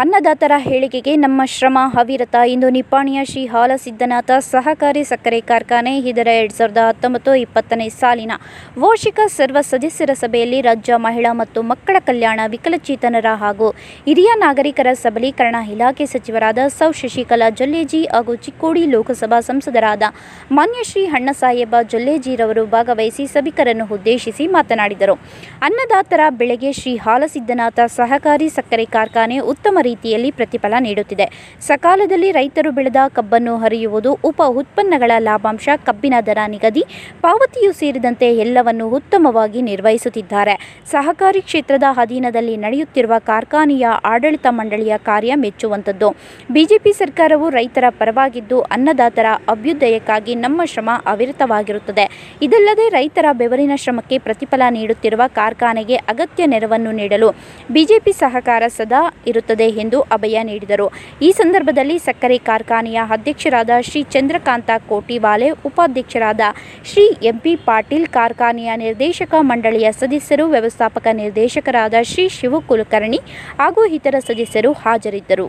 ಅನ್ನದಾತರ ಹೇಳಿಕೆಗೆ ನಮ್ಮ ಶ್ರಮ ಅವಿರತ ಇಂದು ನಿಪ್ಪಾಣಿಯ ಶ್ರೀ ಹಾಲಸಿದ್ದನಾಥ ಸಹಕಾರಿ ಸಕ್ಕರೆ ಕಾರ್ಖಾನೆ, ಇದರ ಎರಡ್ ಸಾವಿರದ ಹತ್ತೊಂಬತ್ತು ಇಪ್ಪತ್ತನೇ ಸಾಲಿನ ವಾರ್ಷಿಕ ಸರ್ವ ಸದಸ್ಯರ ಸಭೆಯಲ್ಲಿ ರಾಜ್ಯ ಮಹಿಳಾ ಮತ್ತು ಮಕ್ಕಳ ಕಲ್ಯಾಣ ವಿಕಲಚೇತನರ ಹಾಗೂ ಹಿರಿಯ ನಾಗರಿಕರ ಸಬಲೀಕರಣ ಇಲಾಖೆ ಸಚಿವರಾದ ಸೌ ಶಶಿಕಲಾ ಜೊಲ್ಲೇಜಿ ಹಾಗೂ ಚಿಕ್ಕೋಡಿ ಲೋಕಸಭಾ ಸಂಸದರಾದ ಮಾನ್ಯ ಶ್ರೀ ಅಣ್ಣಸಾಹೇಬ ಜೊಲ್ಲೇಜಿರವರು ಭಾಗವಹಿಸಿ ಸಭಿಕರನ್ನು ಉದ್ದೇಶಿಸಿ ಮಾತನಾಡಿದರು. ಅನ್ನದಾತರ ಬೆಳೆಗೆ ಶ್ರೀ ಹಾಲಸಿದ್ದನಾಥ ಸಹಕಾರಿ ಸಕ್ಕರೆ ಕಾರ್ಖಾನೆ ಉತ್ತಮ ರೀತಿಯಲ್ಲಿ ಪ್ರತಿಫಲ ನೀಡುತ್ತಿದೆ. ಸಕಾಲದಲ್ಲಿ ರೈತರು ಬೆಳೆದ ಕಬ್ಬನ್ನು ಹರಿಯುವುದು ಉಪ ಉತ್ಪನ್ನಗಳ ಲಾಭಾಂಶ. ಕಬ್ಬಿನ ದರ ನಿಗದಿ. ಪಾವತಿಯೂ ಸೇರಿದಂತೆ ಎಲ್ಲವನ್ನು ಉತ್ತಮವಾಗಿ ನಿರ್ವಹಿಸುತ್ತಿದ್ದಾರೆ. ಸಹಕಾರಿ ಕ್ಷೇತ್ರದ ಅಧೀನದಲ್ಲಿ ನಡೆಯುತ್ತಿರುವ ಕಾರ್ಖಾನೆಯ ಆಡಳಿತ ಮಂಡಳಿಯ ಕಾರ್ಯ ಮೆಚ್ಚುವಂಥದ್ದು. ಬಿಜೆಪಿ ಸರ್ಕಾರವು ರೈತರ ಪರವಾಗಿದ್ದು ಅನ್ನದಾತರ ಅಭ್ಯುದಯಕ್ಕಾಗಿ ನಮ್ಮ ಶ್ರಮ ಅವಿರತವಾಗಿರುತ್ತದೆ. ಇದಲ್ಲದೆ ರೈತರ ಬೆವರಿನ ಶ್ರಮಕ್ಕೆ ಪ್ರತಿಫಲ ನೀಡುತ್ತಿರುವ ಕಾರ್ಖಾನೆಗೆ ಅಗತ್ಯ ನೆರವನ್ನು ನೀಡಲು ಬಿಜೆಪಿ ಸಹಕಾರ ಸದಾ ಇರುತ್ತದೆ ಎಂದು ಅಭಯ ನೀಡಿದರು. ಈ ಸಂದರ್ಭದಲ್ಲಿ ಸಕ್ಕರೆ ಕಾರ್ಖಾನೆಯ ಅಧ್ಯಕ್ಷರಾದ ಶ್ರೀ ಚಂದ್ರಕಾಂತ ಕೋಟಿವಾಲೆ, ಉಪಾಧ್ಯಕ್ಷರಾದ ಶ್ರೀ ಎಂಪಿ ಪಾಟೀಲ್, ಕಾರ್ಖಾನೆಯ ನಿರ್ದೇಶಕ ಮಂಡಳಿಯ ಸದಸ್ಯರು, ವ್ಯವಸ್ಥಾಪಕ ನಿರ್ದೇಶಕರಾದ ಶ್ರೀ ಶಿವ ಕುಲಕರ್ಣಿ ಹಾಗೂ ಇತರ ಸದಸ್ಯರು ಹಾಜರಿದ್ದರು.